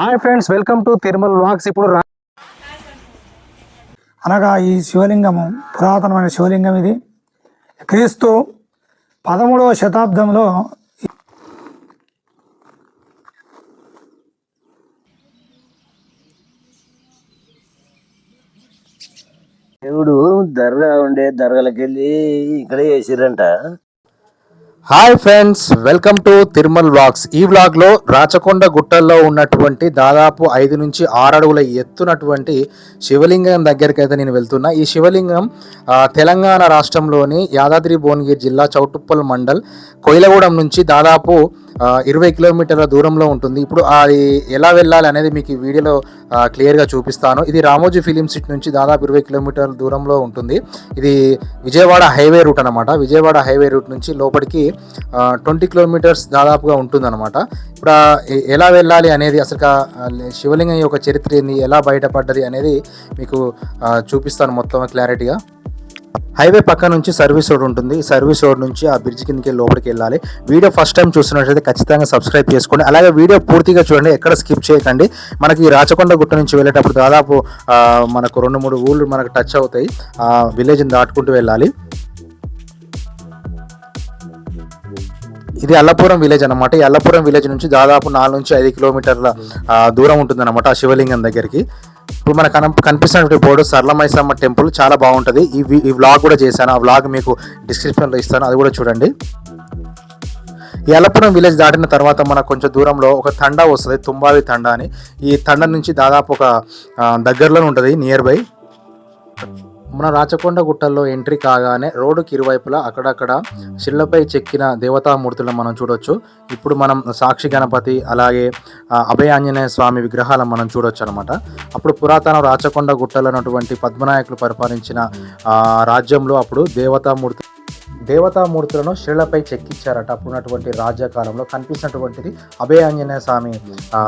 Hi friends welcome to Tirumala vlogs. ఇప్పుడు రా- అనగా ఈ శివలింగము పురాతనమైన శివలింగం ఇది. క్రీస్తు పదమూడవ శతాబ్దంలో దేవుడు దర్గా ఉండే దర్గాలకు వెళ్ళి ఇక్కడే చేసిరంట hi friends welcome to Tirumal vlogs. ఈ వ్లాగ్లో రాచకొండ గుట్టల్లో ఉన్నటువంటి దాదాపు ఐదు నుంచి ఆరు అడుగుల ఎత్తునటువంటి శివలింగం దగ్గరికి అయితే నేను వెళ్తున్నా. ఈ శివలింగం తెలంగాణ రాష్ట్రంలోని యాదాద్రి భువనగిరి జిల్లా చౌటుప్పల్ మండల్ కొయిలగూడెం నుంచి దాదాపు ఇరవై కిలోమీటర్ల దూరంలో ఉంటుంది. ఇప్పుడు అది ఎలా వెళ్ళాలి అనేది మీకు ఈ వీడియోలో క్లియర్గా చూపిస్తాను. ఇది రామోజీ ఫిలిం సిటీ నుంచి దాదాపు ఇరవై కిలోమీటర్ల దూరంలో ఉంటుంది. ఇది విజయవాడ హైవే రూట్ అనమాట విజయవాడ హైవే రూట్ నుంచి లోపలికి ట్వంటీ కిలోమీటర్స్ దాదాపుగా ఉంటుందన్నమాట. ఇప్పుడు ఎలా వెళ్ళాలి అనేది అసలు శివలింగం యొక్క చరిత్ర ఏంది ఎలా బయటపడ్డది అనేది మీకు చూపిస్తాను మొత్తం క్లారిటీగా. హైవే పక్క నుంచి సర్వీస్ రోడ్ ఉంటుంది. ఈ సర్వీస్ రోడ్ నుంచి ఆ బ్రిడ్జ్ కిందకి లోపలికి వెళ్ళాలి. వీడియో ఫస్ట్ టైం చూస్తున్నట్లయితే ఖచ్చితంగా సబ్స్క్రైబ్ చేసుకోండి. అలాగే వీడియో పూర్తిగా చూడండి. ఎక్కడ స్కిప్ చేయకండి. మనకి ఈ రాచకొండ గుట్ట నుంచి వెళ్ళేటప్పుడు దాదాపు మనకు రెండు మూడు ఊళ్ళు మనకు టచ్ అవుతాయి. ఆ విలేజ్ని దాటుకుంటూ వెళ్ళాలి. ఇది అల్లపురం విలేజ్ అనమాట ఈ అల్లపురం విలేజ్ నుంచి దాదాపు నాలుగు నుంచి ఐదు కిలోమీటర్ల దూరం ఉంటుంది అనమాట ఆ శివలింగం దగ్గరికి. ఇప్పుడు మనకు కన కనిపిస్తున్నటువంటి బోర్డు సరళమైసమ్మ టెంపుల్ చాలా బాగుంటుంది. ఈ ఈ వ్లాగ్ కూడా చేశాను. ఆ వ్లాగ్ మీకు డిస్క్రిప్షన్లో ఇస్తాను. అది కూడా చూడండి. ఈ విలేజ్ దాటిన తర్వాత మనకు కొంచెం దూరంలో ఒక తండా వస్తుంది. తుంబావి తండా అని. ఈ తండ నుంచి దాదాపు ఒక దగ్గరలోనే ఉంటుంది నియర్ బై మన రాచకొండ గుట్టల్లో ఎంట్రీ కాగానే రోడ్డుకి ఇరువైపులా అక్కడక్కడ శిలపై చెక్కిన దేవతామూర్తులను మనం చూడొచ్చు. ఇప్పుడు మనం సాక్షి గణపతి అలాగే అభయ ఆంజనేయ స్వామి విగ్రహాలను మనం చూడొచ్చు అనమాట అప్పుడు పురాతన రాచకొండ గుట్టలో ఉన్నటువంటి పద్మనాయకులు పరిపాలించిన రాజ్యంలో అప్పుడు దేవతామూర్తి దేవతామూర్తులను శిలపై చెక్కిచ్చారట అప్పుడున్నటువంటి రాజ్యకాలంలో కనిపిస్తున్నటువంటిది అభయ ఆంజనేయ స్వామి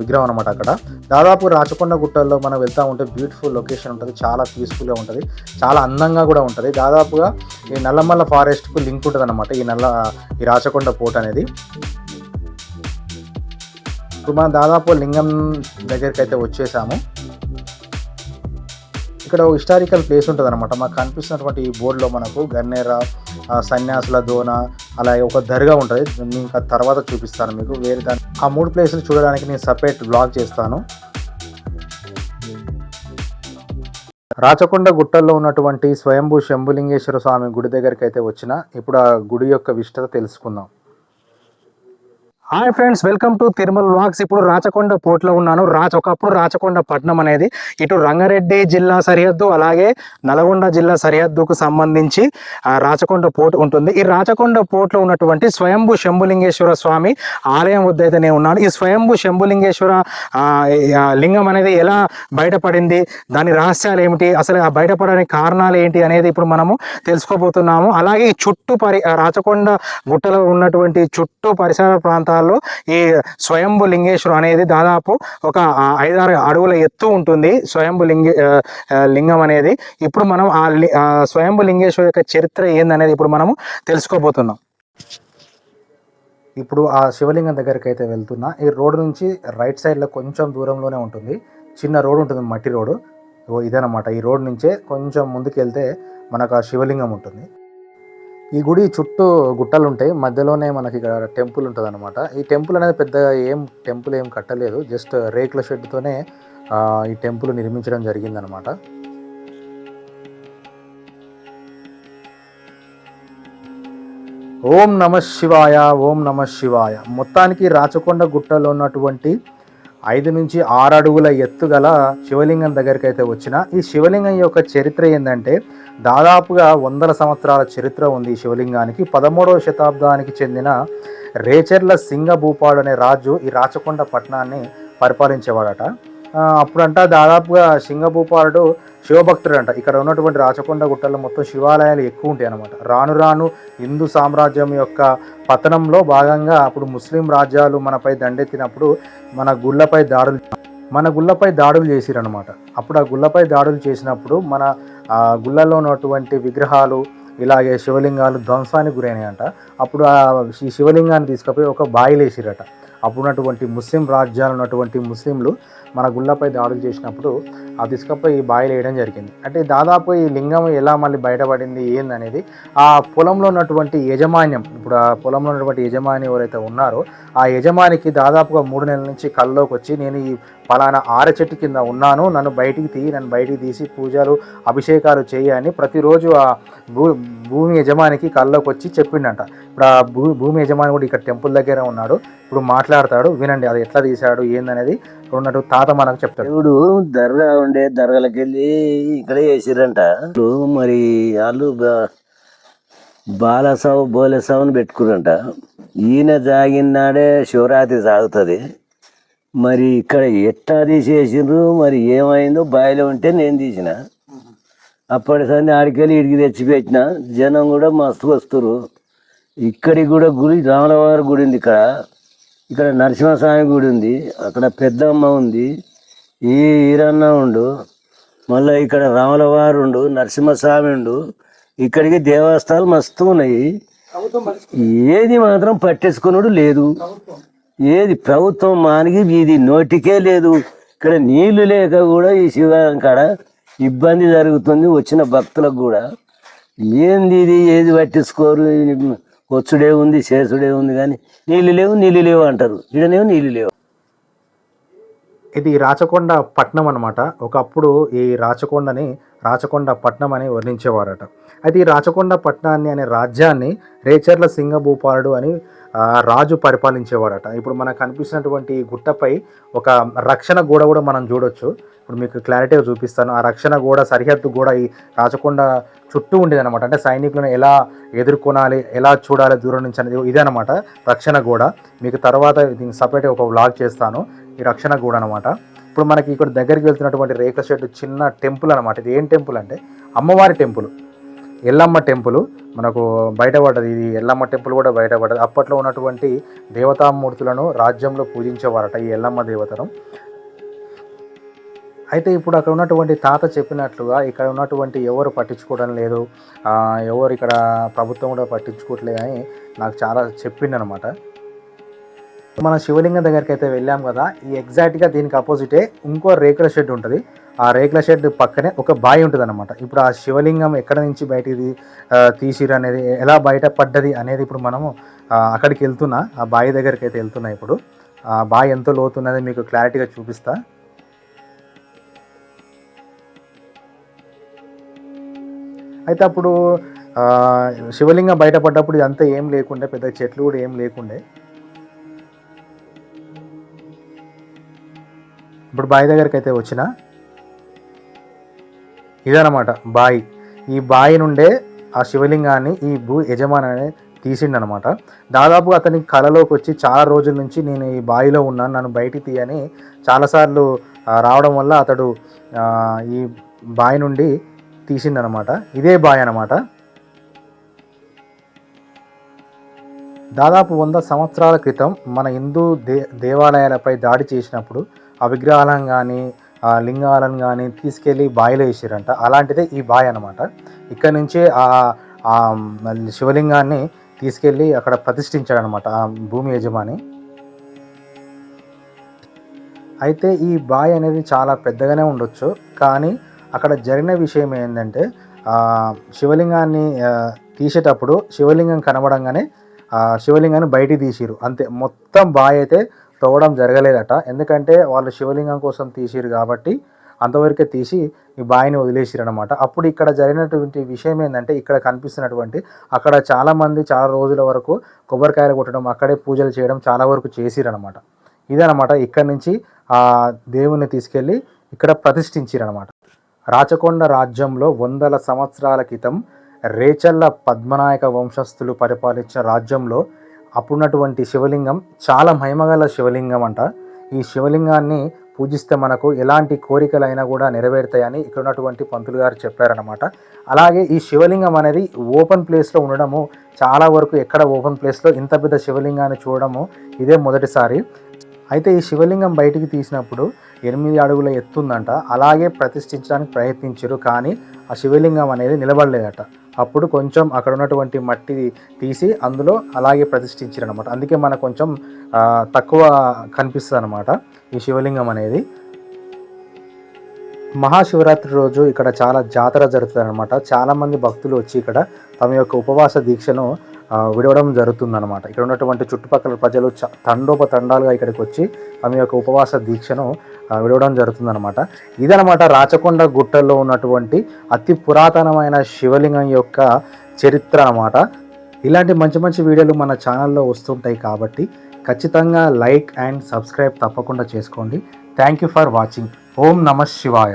విగ్రహం అనమాట అక్కడ. దాదాపు రాచకొండ గుట్టల్లో మనం వెళ్తా ఉంటే బ్యూటిఫుల్ లొకేషన్ ఉంటుంది. చాలా పీస్ఫుల్గా ఉంటుంది. చాలా అందంగా కూడా ఉంటుంది. దాదాపుగా ఈ నల్లమల్ల ఫారెస్ట్కు లింక్ ఉంటుంది అనమాట ఈ నల్ల ఈ రాచకొండ పోర్ట్ అనేది. ఇప్పుడు మనం దాదాపు లింగం దగ్గరికి అయితే వచ్చేసాము. ఇక్కడ ఒక హిస్టారికల్ ప్లేస్ ఉంటుంది అనమాట మాకు కనిపిస్తున్నటువంటి ఈ బోర్డులో మనకు గన్నేర సన్యాసుల దోన అలాగే ఒక దర్గా ఉంటుంది. నేను ఇంకా తర్వాత చూపిస్తాను మీకు. వేరే దాని ఆ మూడు ప్లేసులు చూడడానికి నేను సపరేట్ బ్లాగ్ చేస్తాను. రాచకొండ గుట్టల్లో ఉన్నటువంటి స్వయంభూ శంభులింగేశ్వర స్వామి గుడి దగ్గరికి అయితే వచ్చిన ఇప్పుడు ఆ గుడి యొక్క విష్టత తెలుసుకుందాం. Hi friends welcome to Tirumala vlogs. ఇప్పుడు రాచకొండ పోర్ట్లో ఉన్నాను. రాచ ఒకప్పుడు రాచకొండ పట్నం అనేది ఇటు రంగారెడ్డి జిల్లా సరిహద్దు అలాగే నల్గొండ జిల్లా సరిహద్దుకు సంబంధించి రాచకొండ పోర్ట్ ఉంటుంది. ఈ రాచకొండ పోర్ట్లో ఉన్నటువంటి స్వయంభు శంభులింగేశ్వర స్వామి ఆలయం వద్ద అయితే నేను ఉన్నాను. ఈ స్వయంభు శంభులింగేశ్వర లింగం అనేది ఎలా బయటపడింది దాని రహస్యాలు ఏమిటి అసలు ఆ బయటపడడానికి కారణాలు ఏంటి అనేది ఇప్పుడు మనము తెలుసుకోబోతున్నాము. అలాగే ఈ చుట్టూ పరి రాచకొండ గుట్టలో ఉన్నటువంటి చుట్టూ పరిసర ప్రాంతాల్లో ఈ స్వయంభు లింగేశ్వరం అనేది దాదాపు ఒక ఐదారు అడుగుల ఎత్తు ఉంటుంది స్వయంభు లింగ లింగం అనేది. ఇప్పుడు మనం ఆ లి- ఆ స్వయంభు లింగేశ్వరం యొక్క చరిత్ర ఏందనేది ఇప్పుడు మనము తెలుసుకోబోతున్నాం. ఇప్పుడు ఆ శివలింగం దగ్గరికి అయితే వెళ్తున్నా ఈ రోడ్డు నుంచి రైట్ సైడ్లో కొంచెం దూరంలోనే ఉంటుంది. చిన్న రోడ్ ఉంటుంది మట్టి రోడ్డు ఇగో ఇదనమాట ఈ రోడ్ నుంచే కొంచెం ముందుకు వెళ్తే మనకు ఆ శివలింగం ఉంటుంది. ఈ గుడి చుట్టూ గుట్టలు ఉంటాయి మధ్యలోనే మనకి ఇక్కడ టెంపుల్ ఉంటుంది అనమాట ఈ టెంపుల్ అనేది పెద్దగా ఏం టెంపుల్ ఏం కట్టలేదు. జస్ట్ రేకుల షెడ్తోనే ఈ టెంపుల్ నిర్మించడం జరిగిందనమాట ఓం నమ శివాయ ఓం నమ శివాయ. మొత్తానికి రాచకొండ గుట్టలో ఉన్నటువంటి ఐదు నుంచి ఆరు అడుగుల ఎత్తు గల శివలింగం దగ్గరికి అయితే వచ్చిన ఈ శివలింగం యొక్క చరిత్ర ఏంటంటే దాదాపుగా వందల సంవత్సరాల చరిత్ర ఉంది ఈ శివలింగానికి. పదమూడవ శతాబ్దానికి చెందిన రేచర్ల సింగభూపాడు అనే రాజు ఈ రాచకొండ పట్టణాన్ని పరిపాలించేవాడట. అప్పుడంట దాదాపుగా సింగభూపాలుడు శివభక్తుడు అంట ఇక్కడ ఉన్నటువంటి రాచకొండ గుట్టల్లో మొత్తం శివాలయాలు ఎక్కువ ఉంటాయి అన్నమాట. రాను రాను హిందూ సామ్రాజ్యం యొక్క పతనంలో భాగంగా అప్పుడు ముస్లిం రాజ్యాలు మనపై దండెత్తినప్పుడు మన గుళ్ళపై దాడులు మన గుళ్ళపై దాడులు చేసిరనమాట అప్పుడు ఆ గుళ్ళపై దాడులు చేసినప్పుడు మన గుళ్ళలో ఉన్నటువంటి విగ్రహాలు ఇలాగే శివలింగాలు ధ్వంసానికి గురైనాయంట. అప్పుడు ఆ ఈ శివలింగాన్ని తీసుకుపోయి ఒక బాయిలు వేసిరట అప్పుడున్నటువంటి ముస్లిం రాజ్యాలు ఉన్నటువంటి ముస్లింలు మన గుళ్ళపై దాడులు చేసినప్పుడు ఆ తీసుకపోయి ఈ వేయడం జరిగింది. అంటే దాదాపు ఈ లింగం ఎలా మళ్ళీ బయటపడింది ఏందనేది ఆ పొలంలో ఉన్నటువంటి యజమాన్యం ఇప్పుడు ఆ పొలంలో ఉన్నటువంటి యజమాని ఎవరైతే ఉన్నారో ఆ యజమానికి దాదాపుగా మూడు నెలల నుంచి కల్లోకి వచ్చి నేను ఈ పలానా ఆర చెట్టు కింద ఉన్నాను నన్ను బయటికి తీయి నన్ను బయటికి తీసి పూజలు అభిషేకాలు చేయని ప్రతిరోజు ఆ భూ భూమి యజమానికి కల్లోకి వచ్చి చెప్పిండంట. ఇప్పుడు ఆ భూ భూమి యజమాని కూడా ఇక్కడ టెంపుల్ దగ్గర ఉన్నాడు. ఇప్పుడు మాట్లాడతాడు వినండి అది ఎట్లా తీశాడు ఏందనేది ఉన్నట్టు తాత మనకు చెప్తాడు. ఇప్పుడు దర్గా ఉండే దర్గాలకు వెళ్ళి ఇక్కడే చేసిరంట ఇప్పుడు మరి వాళ్ళు బాలసావు బోలసావుని పెట్టుకురంట ఈయన జాగినాడే శివరాత్రి సాగుతుంది. మరి ఇక్కడ ఎట్టా తీసేసిండ్రు మరి ఏమైందో బాయిలో ఉంటే నేను తీసిన. అప్పటి సంది ఆడికెళ్ళి ఇడికి తెచ్చిపెట్టిన. జనం కూడా మస్తు వస్తురు ఇక్కడికి కూడా గుడి రాములవారి గుడి ఉంది ఇక్కడ. ఇక్కడ నరసింహస్వామి గుడి ఉంది అక్కడ పెద్దమ్మ ఉంది ఈ ఈరన్న ఉండు మళ్ళీ ఇక్కడ రాములవారు ఉండు నరసింహస్వామి ఉండు ఇక్కడికి దేవస్థానాలు మస్తు ఉన్నాయి. ఏది మాత్రం పట్టించుకున్నాడు లేదు. ఏది ప్రభుత్వం మానికి ఇది నోటికే లేదు. ఇక్కడ నీళ్ళు లేక కూడా ఈ శివాలయం కాడ ఇబ్బంది జరుగుతుంది వచ్చిన భక్తులకు కూడా. ఏంది ఇది? ఏది పట్టించుకోరు? వచ్చుడే ఉంది చేసుడే ఉంది కానీ నీళ్ళు లేవు నీళ్ళు లేవు అంటారు. ఇడనేమో నీళ్ళు లేవు. ఇది రాచకొండ పట్నం అనమాట ఒకప్పుడు ఈ రాచకొండని రాచకొండ పట్నం అని వర్ణించేవారట. అయితే ఈ రాచకొండ పట్నాన్ని అనే రాజ్యాన్ని రేచర్ల సింగభూపాలుడు అని రాజు పరిపాలించేవాడట ఇప్పుడు మనకు కనిపిస్తున్నటువంటి ఈ గుట్టపై ఒక రక్షణ గోడ కూడా మనం చూడొచ్చు. ఇప్పుడు మీకు క్లారిటీగా చూపిస్తాను. ఆ రక్షణ గోడ సరిహద్దు గోడ ఈ రాచకొండ చుట్టూ ఉండేది అనమాట అంటే సైనికులను ఎలా ఎదుర్కొనాలి ఎలా చూడాలి దూరం నుంచి అనేది ఇదే అనమాట రక్షణ గోడ. మీకు తర్వాత దీనికి సపరేట్ ఒక వ్లాగ్ చేస్తాను. ఈ రక్షణ గూడ అనమాట ఇప్పుడు మనకి ఇక్కడ దగ్గరికి వెళ్తున్నటువంటి రేకుల షెడ్ చిన్న టెంపుల్ అనమాట ఇది ఏం టెంపుల్ అంటే అమ్మవారి టెంపుల్. ఎల్లమ్మ టెంపుల్. మనకు బయటపడ్డది ఇది ఎల్లమ్మ టెంపుల్ కూడా బయటపడ్డది అప్పట్లో ఉన్నటువంటి దేవతామూర్తులను రాజ్యంలో పూజించేవారట ఈ ఎల్లమ్మ దేవతను. అయితే ఇప్పుడు అక్కడ ఉన్నటువంటి తాత చెప్పినట్లుగా ఇక్కడ ఉన్నటువంటి ఎవరు పట్టించుకోవడం లేదు. ఎవరు ఇక్కడ ప్రభుత్వం కూడా పట్టించుకోవట్లేదు అని నాకు చాలా చెప్పిండనమాట మన శివలింగం దగ్గరికి అయితే వెళ్ళాం కదా ఈ ఎగ్జాక్ట్గా దీనికి అపోజిటే ఇంకో రేకుల షెడ్ ఉంటుంది. ఆ రేకుల షెడ్ పక్కనే ఒక బావి ఉంటుంది అనమాట ఇప్పుడు ఆ శివలింగం ఎక్కడ నుంచి బయటికి తీసిరు అనేది ఎలా బయట పడ్డది అనేది ఇప్పుడు మనము అక్కడికి వెళ్తున్నా ఆ బావి దగ్గరికి అయితే వెళ్తున్నా ఇప్పుడు. ఆ బావి ఎంత లోతున్నది మీకు క్లారిటీగా చూపిస్తా. అయితే అప్పుడు శివలింగం బయటపడ్డప్పుడు ఇదంతా ఏం లేకుండే పెద్ద చెట్లు కూడా ఏం లేకుండే. ఇప్పుడు బావి దగ్గరికి అయితే వచ్చిన? ఇదనమాట బావి ఈ బావి నుండే ఆ శివలింగాన్ని ఈ భూ యజమాని తీసిండనమాట దాదాపు అతని కళలోకి వచ్చి చాలా రోజుల నుంచి నేను ఈ బావిలో ఉన్నాను నన్ను బయటికి తీయని చాలాసార్లు రావడం వల్ల అతడు ఈ బావి నుండి తీసిండనమాట ఇదే బావి అనమాట దాదాపు వంద సంవత్సరాల క్రితం మన హిందూ దే దేవాలయాలపై దాడి చేసినప్పుడు ఆ విగ్రహాలను కానీ ఆ లింగాలను కానీ తీసుకెళ్ళి బావిలో వేసారంట. అలాంటిదే ఈ బావి అనమాట ఇక్కడ నుంచే ఆ శివలింగాన్ని తీసుకెళ్ళి అక్కడ ప్రతిష్ఠించాడనమాట ఆ భూమి యజమాని. అయితే ఈ బావి అనేది చాలా పెద్దగానే ఉండొచ్చు. కానీ అక్కడ జరిగిన విషయం ఏంటంటే శివలింగాన్ని తీసేటప్పుడు శివలింగం కనబడంగానే శివలింగాన్ని బయటికి తీసిరు అంతే. మొత్తం బావి అయితే తవ్వడం జరగలేదట. ఎందుకంటే వాళ్ళు శివలింగం కోసం తీసిరు కాబట్టి అంతవరకే తీసి ఈ బావిని వదిలేసిరు అనమాట అప్పుడు ఇక్కడ జరిగినటువంటి విషయం ఏంటంటే ఇక్కడ కనిపిస్తున్నటువంటి అక్కడ చాలామంది చాలా రోజుల వరకు కొబ్బరికాయలు కొట్టడం అక్కడే పూజలు చేయడం చాలా వరకు చేసిరనమాట ఇదనమాట ఇక్కడ నుంచి ఆ దేవుని తీసుకెళ్ళి ఇక్కడ ప్రతిష్ఠించిరనమాట రాచకొండ రాజ్యంలో వందల సంవత్సరాల క్రితం రేచల్ల పద్మనాయక వంశస్థులు పరిపాలించిన రాజ్యంలో అప్పుడున్నటువంటి శివలింగం చాలా మహిమగల శివలింగం అంట ఈ శివలింగాన్ని పూజిస్తే మనకు ఎలాంటి కోరికలైనా కూడా నెరవేరుతాయని ఇక్కడ ఉన్నటువంటి పంతులు గారు చెప్పారనమాట అలాగే ఈ శివలింగం అనేది ఓపెన్ ప్లేస్లో ఉండడము చాలా వరకు ఎక్కడ ఓపెన్ ప్లేస్లో ఇంత పెద్ద శివలింగాన్ని చూడడము ఇదే మొదటిసారి. అయితే ఈ శివలింగం బయటికి తీసినప్పుడు ఎనిమిది అడుగుల ఎత్తుందంట అలాగే ప్రతిష్ఠించడానికి ప్రయత్నించారు కానీ ఆ శివలింగం అనేది నిలబడలేదట. అప్పుడు కొంచెం అక్కడ ఉన్నటువంటి మట్టి తీసి అందులో అలాగే ప్రతిష్ఠించారు అనమాట అందుకే మనకు కొంచెం తక్కువ కనిపిస్తుంది అనమాట ఈ శివలింగం అనేది. మహాశివరాత్రి రోజు ఇక్కడ చాలా జాతర జరుగుతుంది అనమాట చాలామంది భక్తులు వచ్చి ఇక్కడ తమ యొక్క ఉపవాస దీక్షను విడవడం జరుగుతుందన్నమాట. ఇక్కడ ఉన్నటువంటి చుట్టుపక్కల ప్రజలు చ తండోపతండాలుగా ఇక్కడికి వచ్చి ఆమె యొక్క ఉపవాస దీక్షను విడవడం జరుగుతుందన్నమాట. ఇదనమాట రాచకొండ గుట్టల్లో ఉన్నటువంటి అతి పురాతనమైన శివలింగం యొక్క చరిత్ర అన్నమాట. ఇలాంటి మంచి మంచి వీడియోలు మన ఛానల్లో వస్తుంటాయి కాబట్టి ఖచ్చితంగా లైక్ అండ్ సబ్స్క్రైబ్ తప్పకుండా చేసుకోండి. Thank you for watching. ఓం నమ శివాయ.